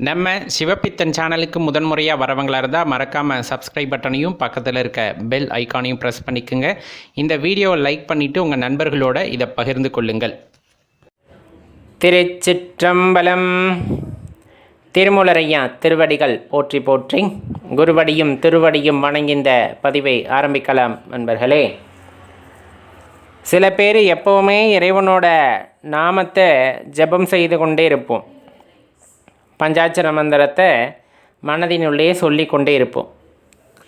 நம்ம சிவப்பித்தன் சேனலுக்கு முதன்முறையாக வரவங்களாக இருந்தால் மறக்காமல் சப்ஸ்கிரைப் பட்டனையும் பக்கத்தில் இருக்க பெல் ஐக்கானையும் ப்ரெஸ் பண்ணிக்கோங்க. இந்த வீடியோவை லைக் பண்ணிவிட்டு உங்கள் நண்பர்களோட இதை பகிர்ந்து கொள்ளுங்கள். திருச்சிற்றம்பலம் திருமூலரையா திருவடிகள் போற்றி போற்றி குருவடியும் திருவடியும் வணங்கிந்த பதிவை ஆரம்பிக்கலாம் நண்பர்களே. சில பேர் எப்போவுமே இறைவனோட நாமத்தை ஜெபம் செய்து கொண்டே இருப்போம். பஞ்சாட்சர மந்திரத்தை மனதினுள்ளே சொல்லி கொண்டே இருப்போம்.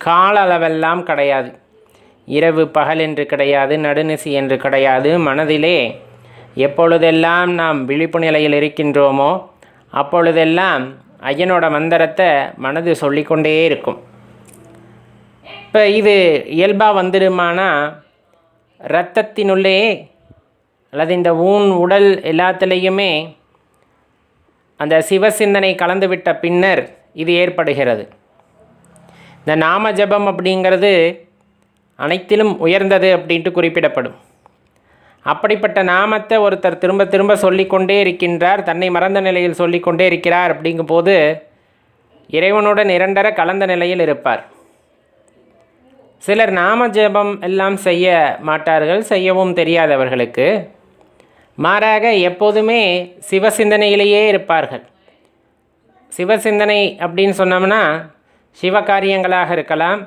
கால அளவெல்லாம் கிடையாது. இரவு பகல் என்று கிடையாது நடுநிசி என்று கிடையாது. மனதிலே எப்பொழுதெல்லாம் நாம் விழிப்பு நிலையில் இருக்கின்றோமோ அப்பொழுதெல்லாம் ஐயனோட மந்திரத்தை மனது சொல்லிக்கொண்டே இருக்கும். இப்போ இது இயல்பாக வந்துடுமானா இரத்தத்தினுள்ளே அல்லது இந்த ஊன் உடல் எல்லாத்துலேயுமே அந்த சிவசிந்தனை கலந்துவிட்ட பின்னர் இது ஏற்படுகிறது. இந்த நாம ஜபம் அப்படிங்கிறது அனைத்திலும் உயர்ந்தது அப்படின்ட்டு குறிப்பிடப்படும். அப்படிப்பட்ட நாமத்தை ஒருத்தர் திரும்ப திரும்ப சொல்லிக்கொண்டே இருக்கின்றார் தன்னை மறந்த நிலையில் சொல்லிக்கொண்டே இருக்கிறார் அப்படிங்கும்போது இறைவனுடன் இரண்டர கலந்த நிலையில் இருப்பார். சிலர் நாம ஜெபம் எல்லாம் செய்ய மாட்டார்கள் செய்யவும் தெரியாதவர்களுக்கு. மாறாக எப்போதுமே சிவசிந்தனையிலேயே இருப்பார்கள். சிவசிந்தனை அப்படின்னு சொன்னோம்னா சிவகாரியங்களாக இருக்கலாம்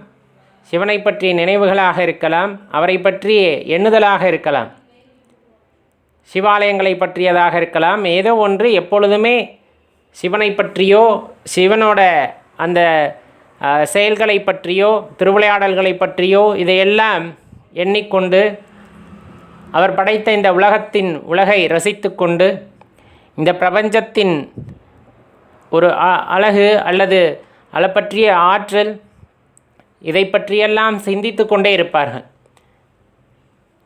சிவனை பற்றிய நினைவுகளாக இருக்கலாம் அவரை பற்றி எண்ணுதலாக இருக்கலாம் சிவாலயங்களை பற்றியதாக இருக்கலாம். ஏதோ ஒன்று எப்பொழுதுமே சிவனை பற்றியோ சிவனோட அந்த செயல்களை பற்றியோ திருவிளையாடல்களை பற்றியோ இதையெல்லாம் எண்ணிக்கொண்டு அவர் படைத்த இந்த உலகத்தின் உலகை ரசித்து கொண்டு இந்த பிரபஞ்சத்தின் ஒரு அ- அழகு அல்லது அதை பற்றிய ஆற்றல் இதை பற்றியெல்லாம் சிந்தித்து கொண்டே இருப்பார்கள்.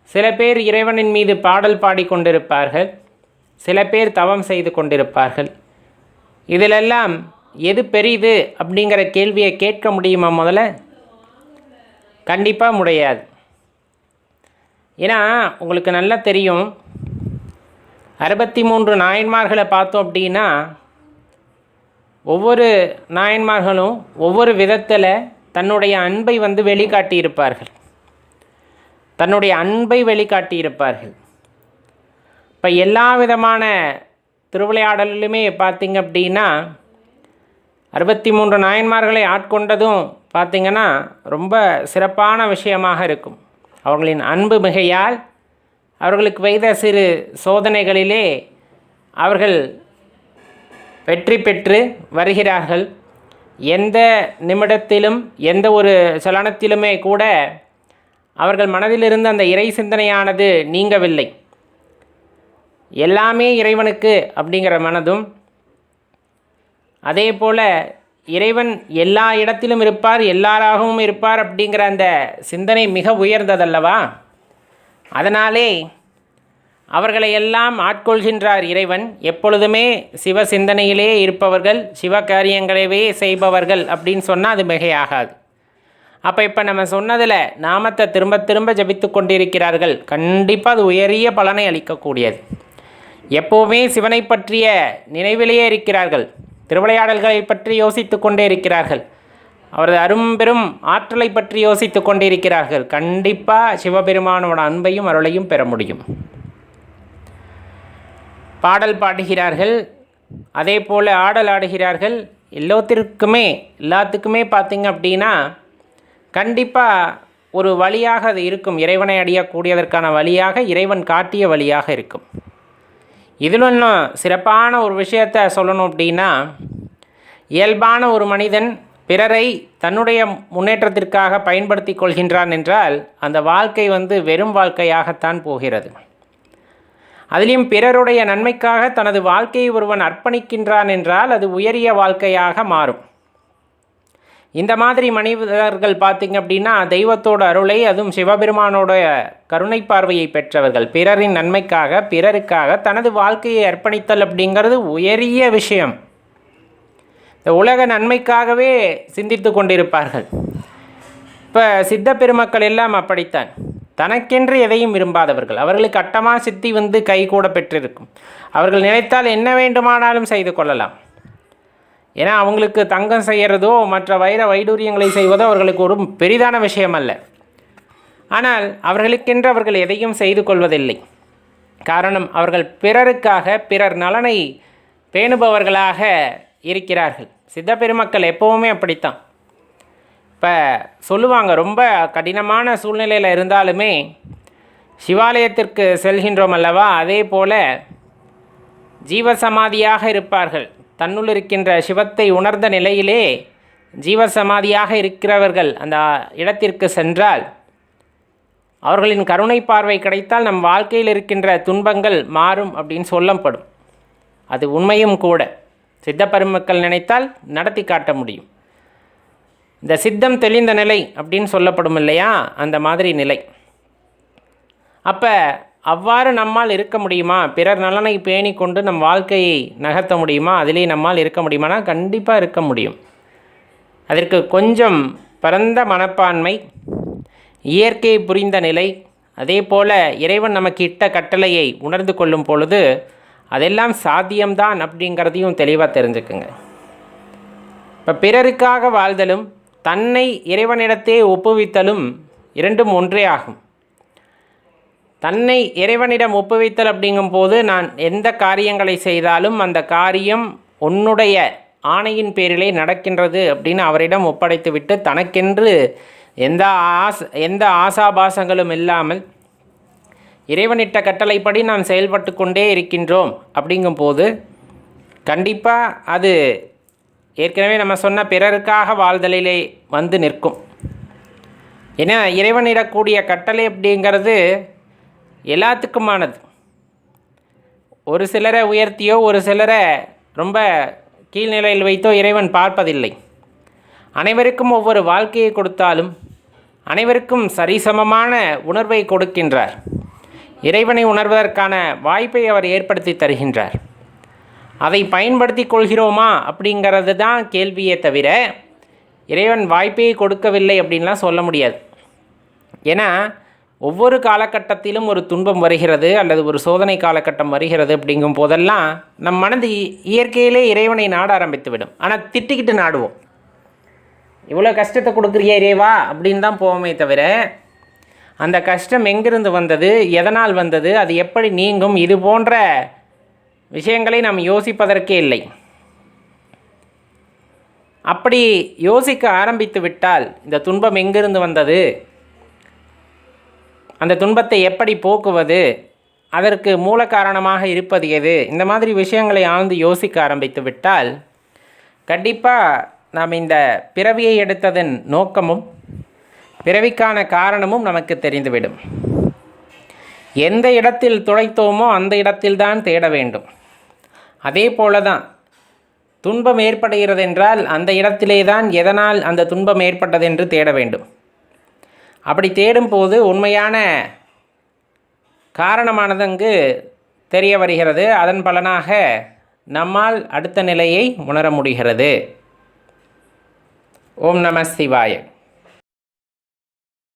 சில பேர் இறைவனின் மீது பாடல் பாடிக்கொண்டிருப்பார்கள் சில பேர் தவம் செய்து கொண்டிருப்பார்கள். இதிலெல்லாம் எது பெரிது அப்படிங்கிற கேள்வியை கேட்க முடியுமா முதல்ல? கண்டிப்பாக முடியாது. ஏன்னா உங்களுக்கு நல்லா தெரியும். அறுபத்தி மூன்று நாயன்மார்களை பார்த்தோம் அப்படின்னா ஒவ்வொரு நாயன்மார்களும் ஒவ்வொரு விதத்தில் தன்னுடைய அன்பை வந்து வெளிக்காட்டியிருப்பார்கள். தன்னுடைய அன்பை வெளிக்காட்டியிருப்பார்கள். இப்போ எல்லா விதமான திருவிளையாடலிலுமே பார்த்திங்க அப்படின்னா அறுபத்தி மூன்று நாயன்மார்களை ஆட்கொண்டதும் பார்த்திங்கன்னா ரொம்ப சிறப்பான விஷயமாக இருக்கும். அவர்களின் அன்பு மிகையால் அவர்களுக்கு வைத்த சிறு சோதனைகளிலே அவர்கள் வெற்றி பெற்று வருகிறார்கள். எந்த நிமிடத்திலும் எந்த ஒரு சலனத்திலுமே கூட அவர்கள் மனதிலிருந்து அந்த இறை சிந்தனையானது நீங்கவில்லை. எல்லாமே இறைவனுக்கு அப்படிங்கிற மனதும் அதே போல் இறைவன் எல்லா இடத்திலும் இருப்பார் எல்லாராகவும் இருப்பார் அப்படிங்கிற அந்த சிந்தனை மிக உயர்ந்ததல்லவா? அதனாலே அவர்களை எல்லாம் ஆட்கொள்கின்றார் இறைவன். எப்பொழுதுமே சிவ சிந்தனையிலே இருப்பவர்கள் சிவ காரியங்களவே செய்பவர்கள் அப்படின்னு சொன்னால் அது மிகையாகாது. அப்போ இப்போ நம்ம சொன்னதில் நாமத்தை திரும்ப திரும்ப ஜபித்து கொண்டிருக்கிறார்கள். கண்டிப்பாக அது உயரிய பலனை அளிக்கக்கூடியது. எப்போவுமே சிவனை பற்றிய நினைவிலேயே இருக்கிறார்கள். திருவிளையாடல்களை பற்றி யோசித்து கொண்டே இருக்கிறார்கள். அவரது அரும்பெரும் ஆற்றலை பற்றி யோசித்து கொண்டிருக்கிறார்கள் கண்டிப்பாக சிவபெருமானோட அன்பையும் அருளையும் பெற முடியும். பாடல் பாடுகிறார்கள். அதே போல் ஆடல் ஆடுகிறார்கள். எல்லோத்திற்குமே எல்லாத்துக்குமே பார்த்திங்க அப்படின்னா கண்டிப்பாக ஒரு வழியாக அது இருக்கும். இறைவனை அடையக்கூடியதற்கான வழியாக இறைவன் காட்டிய வழியாக இருக்கும். இதில் இன்னும் சிறப்பான ஒரு விஷயத்தை சொல்லணும் அப்படின்னா இயல்பான ஒரு மனிதன் பிறரை தன்னுடைய முன்னேற்றத்திற்காக பயன்படுத்தி கொள்கின்றான் என்றால் அந்த வாழ்க்கை வந்து வெறும் வாழ்க்கையாகத்தான் போகிறது. அதிலும் பிறருடைய நன்மைக்காக தனது வாழ்க்கையை ஒருவன் அர்ப்பணிக்கின்றான் என்றால் அது உயரிய வாழ்க்கையாக மாறும். இந்த மாதிரி மனிதர்கள் பார்த்தீங்க அப்படின்னா தெய்வத்தோட அருளை அதுவும் சிவபெருமானோட கருணை பார்வையை பெற்றவர்கள். பிறரின் நன்மைக்காக பிறருக்காக தனது வாழ்க்கையை அர்ப்பணித்தல் அப்படிங்கிறது உயரிய விஷயம். இந்த உலக நன்மைக்காகவே சிந்தித்து கொண்டிருப்பார்கள். இப்போ சித்த பெருமக்கள் எல்லாம் அப்படித்தான். தனக்கென்று எதையும் விரும்பாதவர்கள். அவர்களுக்கு அட்டமா சித்தி வந்து கைகூட பெற்றிருக்கும். அவர்கள் நினைத்தால் என்ன வேண்டுமானாலும் செய்து கொள்ளலாம். ஏன்னா அவங்களுக்கு தங்கம் செய்கிறதோ மற்ற வைர வைடூரியங்களை செய்வதோ அவர்களுக்கு ஒரு பெரிதான விஷயம் அல்ல ஆனால் அவர்களுக்கென்று அவர்கள் எதையும் செய்து கொள்வதில்லை. காரணம் அவர்கள் பிறருக்காக பிறர் நலனை பேணுபவர்களாக இருக்கிறார்கள். சித்த பெருமக்கள் எப்போவுமே அப்படித்தான். இப்போ சொல்லுவாங்க ரொம்ப கடினமான சூழ்நிலையில் இருந்தாலுமே சிவாலயத்திற்கு செல்கின்றோம் அல்லவா? அதே போல் ஜீவசமாதியாக இருப்பார்கள். தன்னுள் இருக்கின்ற சிவத்தை உணர்ந்த நிலையிலே ஜீவசமாதியாக இருக்கிறவர்கள் அந்த இடத்திற்கு சென்றால் அவர்களின் கருணை பார்வை கிடைத்தால் நம் வாழ்க்கையில் இருக்கின்ற துன்பங்கள் மாறும் அப்படின்னு சொல்லப்படும். அது உண்மையும் கூட. சித்த பெருமக்கள் நினைத்தால் நடத்தி காட்ட முடியும். இந்த சித்தம் தெளிந்த நிலை அப்படின்னு சொல்லப்படும் இல்லையா? அந்த மாதிரி நிலை. அப்போ அவ்வாறு நம்மால் இருக்க முடியுமா? பிறர் நலனை பேணி கொண்டு நம் வாழ்க்கையை நகர்த்த முடியுமா? அதிலே நம்மால் இருக்க முடியுமானா கண்டிப்பாக இருக்க முடியும். அதற்கு கொஞ்சம் பரந்த மனப்பான்மை இயற்கையை புரிந்த நிலை அதே போல் இறைவன் நமக்கு இட்ட கட்டளையை உணர்ந்து கொள்ளும் பொழுது அதெல்லாம் சாத்தியம்தான் அப்படிங்கிறதையும் தெளிவாக தெரிஞ்சுக்குங்க. இப்போ பிறருக்காக வாழ்தலும் தன்னை இறைவனிடத்தே ஒப்புவித்தலும் இரண்டும் ஒன்றே ஆகும். தன்னை இறைவனிடம் ஒப்புவித்தல் அப்படிங்கும்போது நான் எந்த காரியங்களை செய்தாலும் அந்த காரியம் உன்னுடைய ஆணையின் பேரிலே நடக்கின்றது அப்படின்னு அவரிடம் ஒப்படைத்துவிட்டு தனக்கென்று எந்த ஆஸ் எந்த ஆசாபாசங்களும் இல்லாமல் இறைவனிட்ட கட்டளைப்படி நாம் செயல்பட்டு கொண்டே இருக்கின்றோம் அப்படிங்கும்போது கண்டிப்பாக அது ஏற்கனவே நம்ம சொன்ன பிறருக்காக வாழ்தலிலே வந்து நிற்கும். ஏன்னா இறைவனிடக்கூடிய கட்டளை அப்படிங்கிறது எல்லாத்துக்குமானது. ஒரு சிலரை உயர்த்தியோ ஒரு சிலரை ரொம்ப கீழ்நிலையில் வைத்தோ இறைவன் பார்ப்பதில்லை. அனைவருக்கும் ஒவ்வொரு வாழ்க்கையை கொடுத்தாலும் அனைவருக்கும் சரிசமமான உணர்வை கொடுக்கின்றார். இறைவனை உணர்வதற்கான வாய்ப்பை அவர் ஏற்படுத்தி தருகின்றார். அதை பயன்படுத்தி கொள்கிறோமா அப்படிங்கிறது தான் கேள்வியே தவிர இறைவன் வாய்ப்பை கொடுக்கவில்லை அப்படின்லாம் சொல்ல முடியாது. ஏன்னா ஒவ்வொரு காலகட்டத்திலும் ஒரு துன்பம் வருகிறது அல்லது ஒரு சோதனை காலகட்டம் வருகிறது அப்படிங்கும் போதெல்லாம் நம் மனது இ- இயற்கையிலே இறைவனை நாட ஆரம்பித்து விடும் ஆனால் திட்டிக்கிட்டு நாடுவோம். இவ்வளோ கஷ்டத்தை கொடுக்குறிய இறைவா அப்படின்னு தான் போவோமே தவிர அந்த கஷ்டம் எங்கிருந்து வந்தது எதனால் வந்தது அது எப்படி நீங்கும் இது போன்ற விஷயங்களை நாம் யோசிப்பதற்கே இல்லை. அப்படி யோசிக்க ஆரம்பித்து விட்டால் இந்த துன்பம் எங்கிருந்து வந்தது? அந்த துன்பத்தை எப்படி போக்குவது? அதற்கு மூல காரணமாக இருப்பது எது? இந்த மாதிரி விஷயங்களை ஆழ்ந்து யோசிக்க ஆரம்பித்து விட்டால் கண்டிப்பாக நாம் இந்த பிறவியை எடுத்ததன் நோக்கமும் பிறவிக்கான காரணமும் நமக்கு தெரிந்துவிடும். எந்த இடத்தில் துளைத்தோமோ அந்த இடத்தில்தான் தேட வேண்டும். அதே போல தான் துன்பம் ஏற்படுகிறது என்றால் அந்த இடத்திலே தான் எதனால் அந்த துன்பம் ஏற்பட்டதென்று தேட வேண்டும். அப்படி தேடும்போது உண்மையான காரணமானது அங்கு தெரிய வருகிறது. அதன் பலனாக நம்மால் அடுத்த நிலையை உணர முடிகிறது. ஓம் நம சிவாய.